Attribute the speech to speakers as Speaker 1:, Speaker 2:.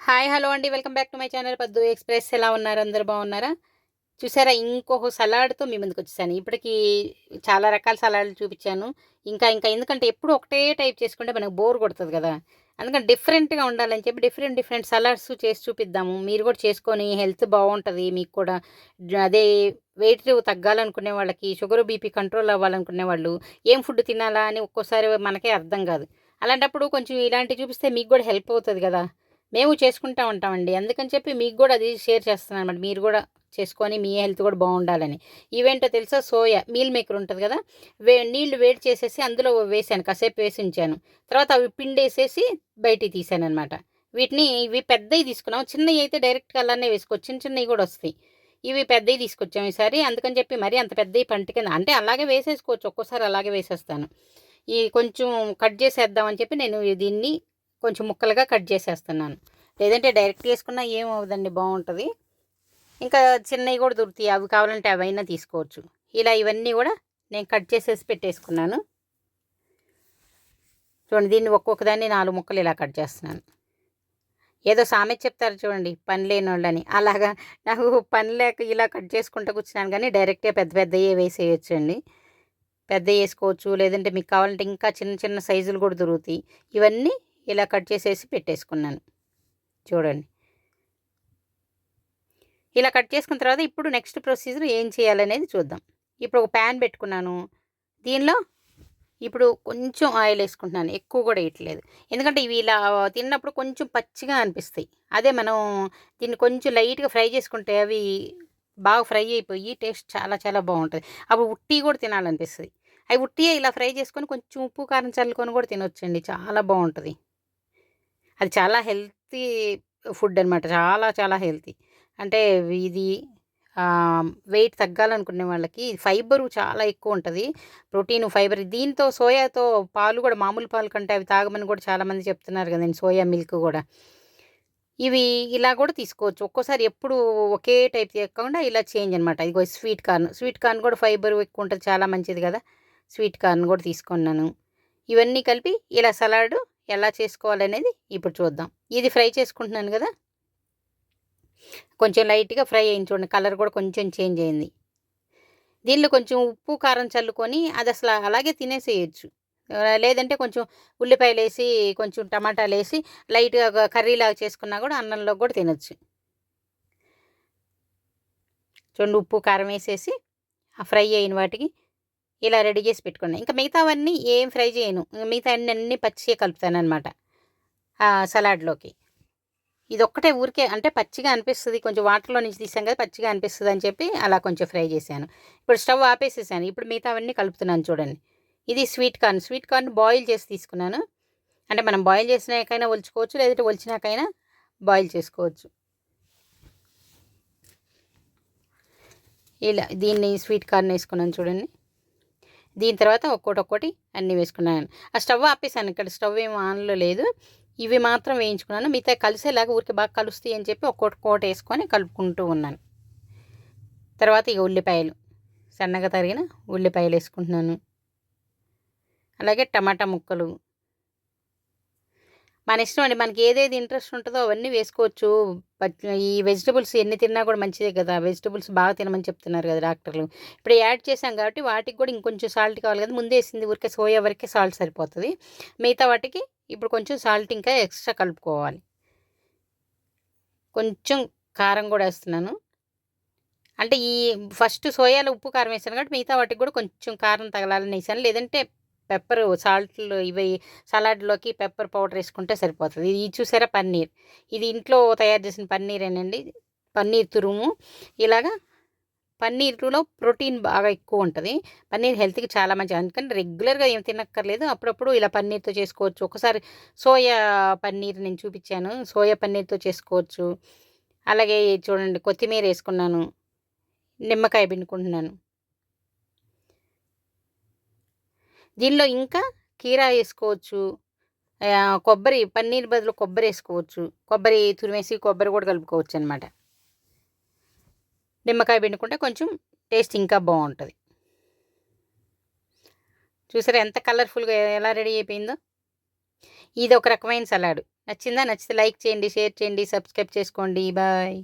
Speaker 1: Hi hello అండి. Welcome back to my channel. Paddu express. ఎలా ఉన్నారు? అందరు బాగున్నారా? చూసారా? ఇంకొక సలాడ్తో మీ ముందుకు వచ్చేసాను. ఇప్పటికి చాలా రకాల సలాడ్లు చూపించాను. ఇంకా ఇంకా ఎందుకంటే ఎప్పుడు ఒకటే టైప్ చేసుకుంటే మనకు బోర్ కొడుతుంది కదా. అందుకని డిఫరెంట్గా ఉండాలని చెప్పి డిఫరెంట్ డిఫరెంట్ సలాడ్స్ చేసి చూపిద్దాము. మీరు కూడా చేసుకొని హెల్త్ బాగుంటుంది. మీకు కూడా అదే వెయిట్ తగ్గాలనుకునే వాళ్ళకి షుగర్ బీపీ కంట్రోల్ అవ్వాలనుకునే వాళ్ళు ఏం ఫుడ్ తినాలా అని ఒక్కోసారి మనకే అర్థం కాదు. అలాంటప్పుడు కొంచెం ఇలాంటివి చూపిస్తే మీకు కూడా హెల్ప్ అవుతుంది కదా. మేము చేసుకుంటా ఉంటామండి. అందుకని చెప్పి మీకు కూడా అది షేర్ చేస్తున్నాను అనమాట మీరు కూడా చేసుకొని మీ హెల్త్ కూడా బాగుండాలని. ఇవేంటో తెలుసా? సోయా మీల్ మేకర్ ఉంటుంది కదా? వే నీళ్ళు వేడి చేసేసి అందులో వేసాను కాసేపు వేసి ఉంచాను. తర్వాత అవి పిండేసేసి బయటికి తీసాను అనమాట వీటిని ఇవి పెద్దవి తీసుకున్నాం. చిన్నవి అయితే డైరెక్ట్గా అలానే వేసుకోవచ్చు. చిన్న చిన్నవి కూడా వస్తాయి. ఇవి పెద్దవి తీసుకొచ్చాం ఈసారి. అందుకని చెప్పి మరి అంత పెద్దవి పంట కింద అంటే అలాగే వేసేసుకోవచ్చు. ఒక్కోసారి అలాగే వేసేస్తాను. ఈ కొంచెం కట్ చేసేద్దామని చెప్పి నేను దీన్ని కొంచెం ముక్కలుగా కట్ చేసేస్తున్నాను. లేదంటే డైరెక్ట్ వేసుకున్నా ఏం అవ్వదండి బాగుంటుంది. ఇంకా చిన్నవి కూడా దొరుకుతాయి అవి కావాలంటే అవైనా తీసుకోవచ్చు. ఇలా ఇవన్నీ కూడా నేను కట్ చేసేసి పెట్టేసుకున్నాను. చూడండి దీన్ని ఒక్కొక్క దాన్ని నాలుగు ముక్కలు ఇలా కట్ చేస్తున్నాను. ఏదో సామెత చెప్తారు చూడండి పని లేని వాళ్ళని. అలాగా నాకు పని లేక ఇలా కట్ చేసుకుంటూ కూర్చున్నాను కానీ డైరెక్ట్గా పెద్ద పెద్దయే వేసేయచ్చు అండి. పెద్ద వేసుకోవచ్చు లేదంటే మీకు కావాలంటే ఇంకా చిన్న చిన్న సైజులు కూడా దొరుకుతాయి. ఇవన్నీ ఇలా కట్ చేసేసి పెట్టేసుకున్నాను. చూడండి. ఇలా కట్ చేసుకున్న తర్వాత ఇప్పుడు నెక్స్ట్ ప్రొసీజర్ ఏం చేయాలనేది చూద్దాం. ఇప్పుడు ఒక ప్యాన్ పెట్టుకున్నాను. దీనిలో ఇప్పుడు కొంచెం ఆయిల్ వేసుకుంటున్నాను. ఎక్కువ కూడా వేయట్లేదు. ఎందుకంటే ఇవి ఇలా తిన్నప్పుడు కొంచెం పచ్చిగా అనిపిస్తాయి. అదే మనం దీన్ని కొంచెం లైట్గా ఫ్రై చేసుకుంటే అవి బాగా ఫ్రై అయిపోయి టేస్ట్ చాలా చాలా బాగుంటుంది. అప్పుడు ఉట్టి కూడా తినాలనిపిస్తుంది. అవి ఉట్టియే ఇలా ఫ్రై చేసుకొని కొంచెం ఉప్పు కారం చల్లుకొని కూడా తినొచ్చండి. చాలా బాగుంటుంది. అది చాలా హెల్తీ ఫుడ్ అనమాట చాలా చాలా హెల్తీ. అంటే ఇది వెయిట్ తగ్గాలనుకునే వాళ్ళకి ఫైబరు చాలా ఎక్కువ ఉంటుంది. ప్రోటీన్ ఫైబర్ దీంతో సోయాతో పాలు కూడా మామూలు పాలు కంటే అవి తాగమని కూడా చాలామంది చెప్తున్నారు కదండి సోయా మిల్క్ కూడా. ఇవి ఇలా కూడా తీసుకోవచ్చు. ఒక్కోసారి ఎప్పుడు ఒకే టైప్ కాకుండా ఇలా చేంజ్ అనమాట ఇది స్వీట్ కార్న్. స్వీట్ కార్న్ కూడా ఫైబర్ ఎక్కువ ఉంటుంది చాలా మంచిది కదా. స్వీట్ కార్న్ కూడా తీసుకున్నాను. ఇవన్నీ కలిపి ఇలా సలాడ్ ఎలా చేసుకోవాలనేది ఇప్పుడు చూద్దాం. ఇది ఫ్రై చేసుకుంటున్నాను కదా? కొంచెం లైట్గా ఫ్రై అయింది చూడండి కలర్ కూడా కొంచెం చేంజ్ అయింది. దీనిలో కొంచెం ఉప్పు కారం చల్లుకొని అది అసలు అలాగే తినేసేయచ్చు. లేదంటే కొంచెం ఉల్లిపాయలు వేసి కొంచెం టమాటాలు వేసి లైట్గా కర్రీలాగా చేసుకున్నా కూడా అన్నంలో కూడా తినచ్చు. చూడండి ఉప్పు కారం వేసేసి ఆ ఫ్రై అయిన వాటికి ఇలా రెడీ చేసి పెట్టుకున్నాను ఇంకా మిగతావన్నీ ఏం ఫ్రై చేయను. మిగతా అన్ని అన్ని పచ్చిగా కలుపుతాను అనమాట సలాడ్లోకి. ఇది ఒక్కటే ఊరికే అంటే పచ్చిగా అనిపిస్తుంది. కొంచెం వాటర్లో నుంచి తీసాం కదా పచ్చిగా అనిపిస్తుంది అని చెప్పి అలా కొంచెం ఫ్రై చేశాను. ఇప్పుడు స్టవ్ ఆపేసేసాను. ఇప్పుడు మిగతావన్నీ కలుపుతున్నాను చూడండి. ఇది sweet corn. Sweet corn boil చేసి తీసుకున్నాను. అంటే మనం బాయిల్ చేసినాకైనా ఒలుచుకోవచ్చు లేదంటే ఒలిచినాకైనా బాయిల్ చేసుకోవచ్చు. ఇలా దీన్ని స్వీట్ కార్న్ వేసుకున్నాను చూడండి. దీని తర్వాత ఒక్కోటి ఒక్కోటి అన్నీ వేసుకున్నాను. ఆ స్టవ్ ఆపేసాను ఇక్కడ. స్టవ్ ఏం ఆన్లో లేదు. ఇవి మాత్రం వేయించుకున్నాను. మిగతా కలిసేలాగా ఊరికి బాగా కలుస్తాయి అని చెప్పి ఒక్కోటి కోట వేసుకొని కలుపుకుంటూ ఉన్నాను. తర్వాత ఇక ఉల్లిపాయలు. సన్నగా తరిగిన ఉల్లిపాయలు వేసుకుంటున్నాను. అలాగే టమాటా ముక్కలు. మన ఇష్టం అండి. మనకి ఏదేది ఇంట్రెస్ట్ ఉంటుందో అవన్నీ వేసుకోవచ్చు. ఈ వెజిటబుల్స్ ఎన్ని తిన్నా కూడా మంచిదే కదా. వెజిటబుల్స్ బాగా తినమని చెప్తున్నారు కదా డాక్టర్లు. ఇప్పుడు యాడ్ చేసాం కాబట్టి వాటికి కూడా ఇంకొంచెం సాల్ట్ కావాలి కదా. ముందే వేసింది ఊరికే సోయా వరకే సాల్ట్ సరిపోతుంది. మిగతా వాటికి ఇప్పుడు కొంచెం సాల్ట్ ఇంకా ఎక్స్ట్రా కలుపుకోవాలి. కొంచెం కారం కూడా వేస్తున్నాను. అంటే ఈ ఫస్ట్ సోయాలో ఉప్పు కారం వేసాను కాబట్టి మిగతా వాటికి కూడా కొంచెం కారం తగలాలని వేసాను. లేదంటే పెప్పర్ సాల్ట్లు ఇవి సలాడ్లోకి పెప్పర్ పౌడర్ వేసుకుంటే సరిపోతుంది. ఇది చూసారా పన్నీర్? ఇది ఇంట్లో తయారు చేసిన పన్నీరేనండి. పన్నీర్ తురుము. ఇలాగా పన్నీర్లో ప్రోటీన్ బాగా ఎక్కువ ఉంటుంది. పన్నీర్ హెల్త్కి చాలా మంచిది. అందుకని రెగ్యులర్గా ఏం తినక్కర్లేదు. అప్పుడప్పుడు ఇలా పన్నీర్తో చేసుకోవచ్చు. ఒకసారి సోయా పన్నీర్ నేను చూపించాను. సోయా పన్నీర్తో చేసుకోవచ్చు. అలాగే చూడండి కొత్తిమీర వేసుకున్నాను. నిమ్మకాయ పిండుకుంటున్నాను. దీనిలో ఇంకా కీరా వేసుకోవచ్చు. కొబ్బరి పన్నీర్ బదులు కొబ్బరి వేసుకోవచ్చు. కొబ్బరి తురిమేసి కొబ్బరి కూడా కలుపుకోవచ్చు అనమాట నిమ్మకాయ పిండుకుంటే కొంచెం టేస్ట్ ఇంకా బాగుంటుంది. చూసారా ఎంత కలర్ఫుల్గా ఎలా రెడీ అయిపోయిందో? ఇది ఒక రకమైన సలాడ్. నచ్చిందా? నచ్చితే లైక్ చేయండి షేర్ చేయండి సబ్స్క్రైబ్ చేసుకోండి. బాయ్.